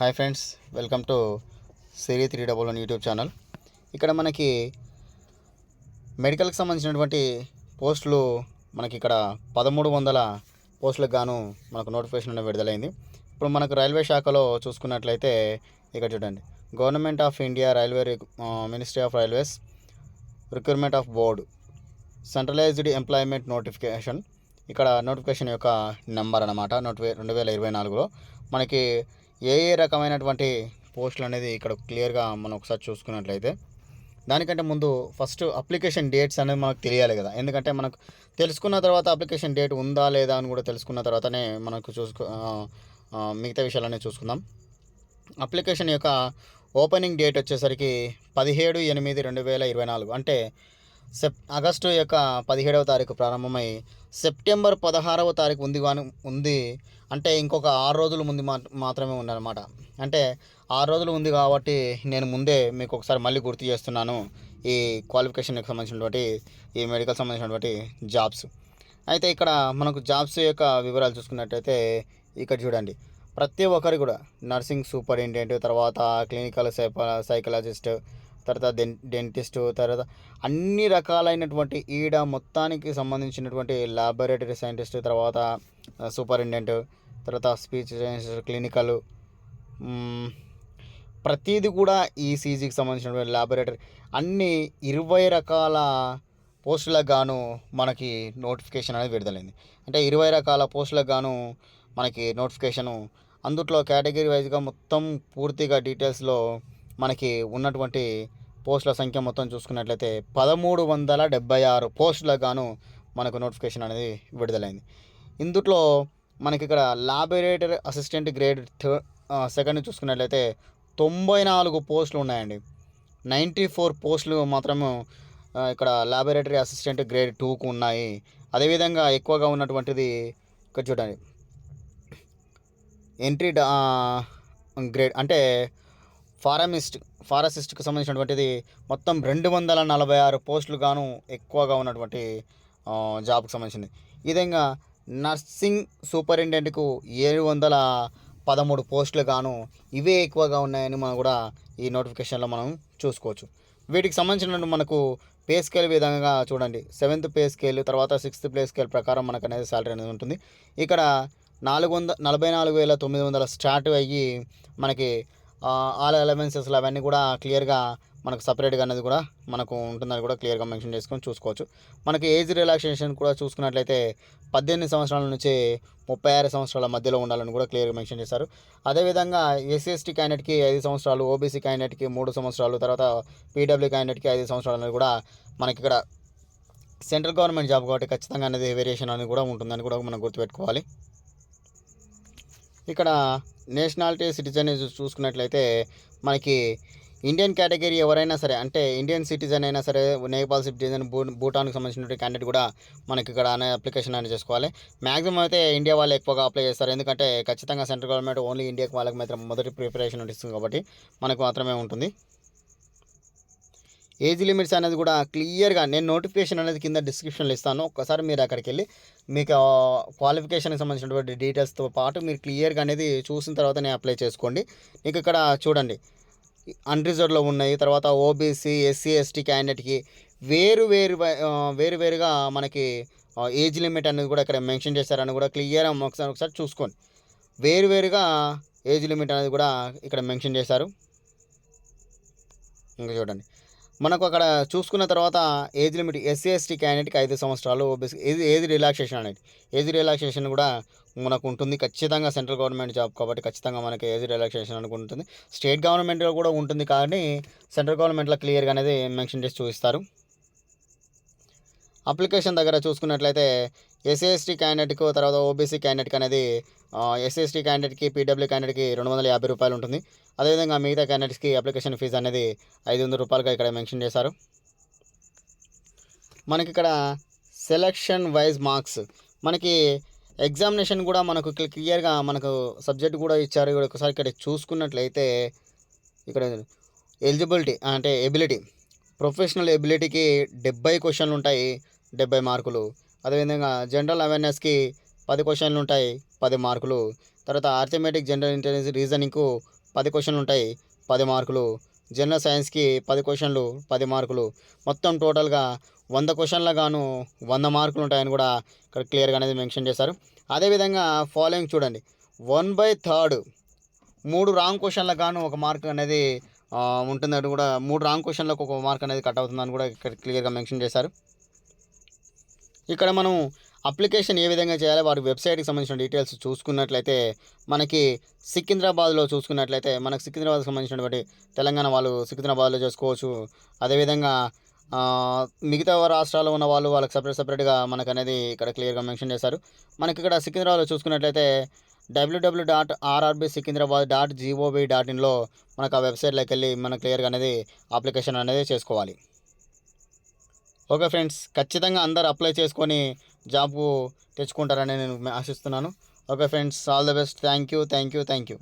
Hi friends welcome to Siri three double one YouTube channel. ఇక్కడ మనకి మెడికల్కి సంబంధించినటువంటి పోస్టులు మనకి ఇక్కడ పదమూడు వందల పోస్టులకు గాను మనకు నోటిఫికేషన్ అనేది విడుదలైంది. ఇప్పుడు మనకు రైల్వే శాఖలో చూసుకున్నట్లయితే ఇక్కడ చూడండి. Government of India railway ministry of railways recruitment of board centralised employment notification. ఇక్కడ నోటిఫికేషన్ యొక్క నెంబర్ అనమాట నోటి రెండు వేల ఇరవై నాలుగులో. మనకి ఏ ఏ రకమైనటువంటి పోస్టులు అనేది ఇక్కడ క్లియర్గా మనం ఒకసారి చూసుకున్నట్లయితే దానికంటే ముందు ఫస్ట్ అప్లికేషన్ డేట్స్ అనేది మనకు తెలియాలి కదా. ఎందుకంటే మనకు తెలుసుకున్న తర్వాత అప్లికేషన్ డేట్ ఉందా లేదా అని కూడా తెలుసుకున్న తర్వాతనే మనకు చూసుకో మిగతా విషయాలన్నీ చూసుకుందాం. అప్లికేషన్ యొక్క ఓపెనింగ్ డేట్ వచ్చేసరికి పదిహేడు ఎనిమిది రెండు వేల ఇరవై నాలుగు. అంటే సెప్ ఆగస్టు యొక్క పదిహేడవ తారీఖు ప్రారంభమై సెప్టెంబర్ పదహారవ తారీఖు ఉంది కానీ ఉంది. అంటే ఇంకొక ఆరు రోజుల ముందు మాత్రమే ఉందన్నమాట. అంటే ఆరు రోజులు ఉంది కాబట్టి నేను ముందే మీకు ఒకసారి మళ్ళీ గుర్తు చేస్తున్నాను ఈ క్వాలిఫికేషన్కి సంబంధించినటువంటి ఈ మెడికల్ సంబంధించినటువంటి జాబ్స్. అయితే ఇక్కడ మనకు జాబ్స్ యొక్క వివరాలు చూసుకున్నట్టయితే ఇక్కడ చూడండి. ప్రతి ఒక్కరు కూడా నర్సింగ్ సూపరింటెండెంట్ తర్వాత క్లినికల్ సైప సైకలాజిస్ట్ తర్వాత డెన్ డెంటిస్ట్ తర్వాత అన్ని రకాలైనటువంటి ఈడ మొత్తానికి సంబంధించినటువంటి లాబొరేటరీ సైంటిస్ట్ తర్వాత సూపరింటెండెంట్ తర్వాత స్పీచ్ క్లినికల్ ప్రతిది కూడా ఈ సీజీకి సంబంధించినటువంటి లాబొరేటరీ అన్ని ఇరవై రకాల పోస్టులకు గాను మనకి నోటిఫికేషన్ అనేది విడుదలైంది. అంటే ఇరవై రకాల పోస్టులకు గాను మనకి నోటిఫికేషను అందుట్లో కేటగిరీ వైజ్గా మొత్తం పూర్తిగా డీటెయిల్స్లో మనకి ఉన్నటువంటి పోస్టుల సంఖ్య మొత్తం చూసుకున్నట్లయితే పదమూడు వందల డెబ్బై ఆరు పోస్టులకు గాను మనకు నోటిఫికేషన్ అనేది విడుదలైంది. ఇందుట్లో మనకి ఇక్కడ laboratory assistant grade third second చూసుకున్నట్లయితే తొంభై నాలుగు పోస్టులు ఉన్నాయండి. నైంటీ ఫోర్ పోస్టులు మాత్రము ఇక్కడ లాబొరేటరీ అసిస్టెంట్ గ్రేడ్ టూకు ఉన్నాయి. అదేవిధంగా ఎక్కువగా ఉన్నటువంటిది ఇక్కడ చూడండి. ఎంట్రీ గ్రేడ్ అంటే ఫారమిస్ట్ ఫారసిస్ట్కి సంబంధించినటువంటిది మొత్తం రెండు వందల నలభై ఆరు పోస్టులు గాను ఎక్కువగా ఉన్నటువంటి జాబ్కి సంబంధించింది. ఈ విధంగా నర్సింగ్ సూపరింటెండెంట్కు ఏడు వందల పదమూడు పోస్టులు గాను ఇవే ఎక్కువగా ఉన్నాయని మనం కూడా ఈ నోటిఫికేషన్లో మనం చూసుకోవచ్చు. వీటికి సంబంధించినటువంటి మనకు పే స్కేల్ విధంగా చూడండి. సెవెంత్ పే స్కేల్ తర్వాత సిక్స్త్ పే స్కేల్ ప్రకారం మనకు అనేది శాలరీ అనేది ఉంటుంది. ఇక్కడ నాలుగు వంద నలభై నాలుగు వేల తొమ్మిది వందల స్టార్ట్ అయ్యి మనకి ఆల్ అలవెన్సెస్లు అవన్నీ కూడా క్లియర్గా మనకు సపరేట్గా అనేది కూడా మనకు ఉంటుందని కూడా క్లియర్గా మెన్షన్ చేసుకొని చూసుకోవచ్చు. మనకి ఏజ్ రిలాక్సేషన్ కూడా చూసుకున్నట్లయితే పద్దెనిమిది సంవత్సరాల నుంచి ముప్పై ఆరు సంవత్సరాల మధ్యలో ఉండాలని కూడా క్లియర్గా మెన్షన్ చేశారు. అదేవిధంగా ఎస్సీఎస్టీ క్యాండిడేట్కి ఐదు సంవత్సరాలు ఓబీసీ క్యాండిడేట్కి మూడు సంవత్సరాలు తర్వాత పీడబ్ల్యూ క్యాండిడేట్కి ఐదు సంవత్సరాలు అనేది కూడా మనకి ఇక్కడ సెంట్రల్ గవర్నమెంట్ జాబ్ కాబట్టి ఖచ్చితంగా అనేది వేరియేషన్ అనేది కూడా ఉంటుందని కూడా మనం గుర్తుపెట్టుకోవాలి. ఇక్కడ నేషనాలిటీ సిటిజన్ చూసుకున్నట్లయితే మనకి ఇండియన్ కేటగిరీ ఎవరైనా సరే అంటే ఇండియన్ సిటిజన్ అయినా సరే నేపాల్ సిటిజన్ భూ భూటాన్కి సంబంధించిన క్యాండిడేట్ కూడా మనకి ఇక్కడ అనే అప్లికేషన్ అనేది చేసుకోవాలి. మ్యాక్సిమం అయితే ఇండియా వాళ్ళు ఎక్కువగా అప్లై చేస్తారు. ఎందుకంటే ఖచ్చితంగా సెంట్రల్ గవర్నమెంట్ ఓన్లీ ఇండియాకి వాళ్ళకి మాత్రం మొదటి ప్రిపరేషన్ ఇస్తుంది కాబట్టి మనకు మాత్రమే ఉంటుంది. ఏజ్ లిమిట్స్ అనేది కూడా క్లియర్గా నేను నోటిఫికేషన్ అనేది కింద డిస్క్రిప్షన్లో ఇస్తాను. ఒక్కసారి మీరు అక్కడికి వెళ్ళి మీకు క్వాలిఫికేషన్కి సంబంధించినటువంటి డీటెయిల్స్తో పాటు మీరు క్లియర్గా అనేది చూసిన తర్వాత నేను అప్లై చేసుకోండి. మీకు ఇక్కడ చూడండి. అన్రిజర్వ్డ్లో ఉన్నాయి. తర్వాత ఓబీసీ ఎస్సీ ఎస్టీ క్యాండిడేట్కి వేరు వేరు వేరు వేరుగా మనకి ఏజ్ లిమిట్ అనేది కూడా ఇక్కడ మెన్షన్ చేశారని కూడా క్లియర్గా ఒకసారి ఒకసారి చూసుకోండి. వేరు వేరుగా ఏజ్ లిమిట్ అనేది కూడా ఇక్కడ మెన్షన్ చేశారు. ఇంకా చూడండి. మనకు అక్కడ చూసుకున్న తర్వాత ఏజ్ లిమిట్ ఎస్సీ ఎస్టీ క్యాండిడేట్కి ఐదు సంవత్సరాలు ఓబీసీ ఏజ్ ఏజ్ రిలాక్సేషన్ అనేది. ఏజ్ రిలాక్సేషన్ కూడా మనకు ఉంటుంది. ఖచ్చితంగా సెంట్రల్ గవర్నమెంట్ జాబ్ కాబట్టి ఖచ్చితంగా మనకి ఏజ్ రిలాక్సేషన్ అనేది ఉంటుంది. స్టేట్ గవర్నమెంట్లో కూడా ఉంటుంది కానీ సెంట్రల్ గవర్నమెంట్లో క్లియర్గా అనేది మెన్షన్ చేసి చూపిస్తారు. అప్లికేషన్ దగ్గర చూసుకున్నట్లయితే ఎస్సీఎస్టీ క్యాండిడేట్కు తర్వాత ఓబీసీ క్యాండిడేట్కి అనేది ఎస్సీఎస్టీ క్యాండిడేట్కి పీడబ్ల్యూ క్యాండిడేట్కి రెండు వందల యాభై రూపాయలు ఉంటుంది. అదేవిధంగా మిగతా క్యాండిడేట్స్కి అప్లికేషన్ ఫీజు అనేది ఐదు వందల రూపాయలుగా ఇక్కడ మెన్షన్ చేశారు. మనకి ఇక్కడ సెలక్షన్ వైజ్ మార్క్స్ మనకి ఎగ్జామినేషన్ కూడా మనకు క్లియర్గా మనకు సబ్జెక్ట్ కూడా ఇచ్చారు. ఇక్కడ ఒకసారి ఇక్కడ చూసుకున్నట్లయితే ఇక్కడ ఎలిజిబిలిటీ అంటే ఎబిలిటీ ప్రొఫెషనల్ ఎబిలిటీకి డెబ్బై క్వశ్చన్లు ఉంటాయి. డెబ్బై మార్కులు అదేవిధంగా జనరల్ అవేర్నెస్కి పది క్వశ్చన్లు ఉంటాయి పది మార్కులు. తర్వాత ఆర్థమెటిక్ జనరల్ ఇంటెలిజెన్స్ రీజనింగ్కు పది క్వశ్చన్లు ఉంటాయి పది మార్కులు. జనరల్ సైన్స్కి పది క్వశ్చన్లు పది మార్కులు. మొత్తం టోటల్గా వంద క్వశ్చన్ల గాను వంద మార్కులు ఉంటాయని కూడా ఇక్కడ క్లియర్గా అనేది మెన్షన్ చేశారు. అదేవిధంగా ఫాలోయింగ్ చూడండి. వన్ బై థర్డ్ మూడు రాంగ్ క్వశ్చన్లకు గాను ఒక మార్క్ అనేది ఉంటుంది ఉంటుందని కూడా మూడు రాంగ్ క్వశ్చన్లకు ఒక మార్క్ అనేది కట్ అవుతుందని కూడా ఇక్కడ క్లియర్గా మెన్షన్ చేశారు. ఇక్కడ మనం అప్లికేషన్ ఏ విధంగా చేయాలి వారి వెబ్సైట్కి సంబంధించిన డీటెయిల్స్ చూసుకున్నట్లయితే మనకి సికింద్రాబాద్లో చూసుకున్నట్లయితే మనకు సికింద్రాబాద్కి సంబంధించినటువంటి తెలంగాణ వాళ్ళు సికింద్రాబాద్లో చేసుకోవచ్చు. అదేవిధంగా మిగతా రాష్ట్రాల్లో ఉన్న వాళ్ళు వాళ్ళకి సపరేట్ సపరేట్గా మనకు అనేది ఇక్కడ క్లియర్గా మెన్షన్ చేశారు. మనకి ఇక్కడ సికింద్రాబాద్లో చూసుకున్నట్లయితే W W dot RRB Secunderabad dot GOB dot ఇన్లో మనకు ఆ వెబ్సైట్లోకి వెళ్ళి మనం క్లియర్గా అనేది అప్లికేషన్ అనేది చేసుకోవాలి. ఓకే ఫ్రెండ్స్ ఖచ్చితంగా అందరు అప్లై చేసుకొని జాబ్ తెచ్చుకుంటారని నేను ఆశిస్తున్నాను. Okay friends all the best. Thank you thank you thank you.